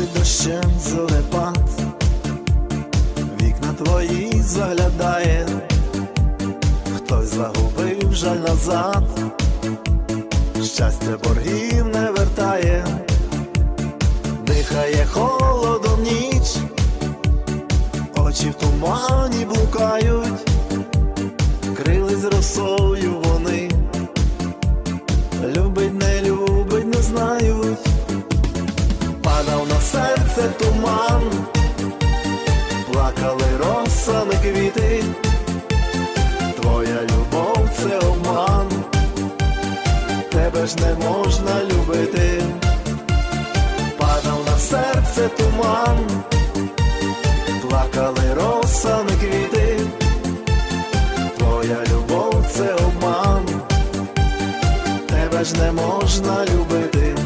моросить дощем зелепад, вікна твої заглядає, хтось загубив жаль назад, щастя боргів не вертає, дихає холодом ніч, очі в тумані блукають, крились росою падав на серце туман, плакали росами квіти, твоя любов це обман, тебе ж не можна любити, падав на серце туман, плакали росами квіти, твоя любов це обман, тебе ж не можна любити.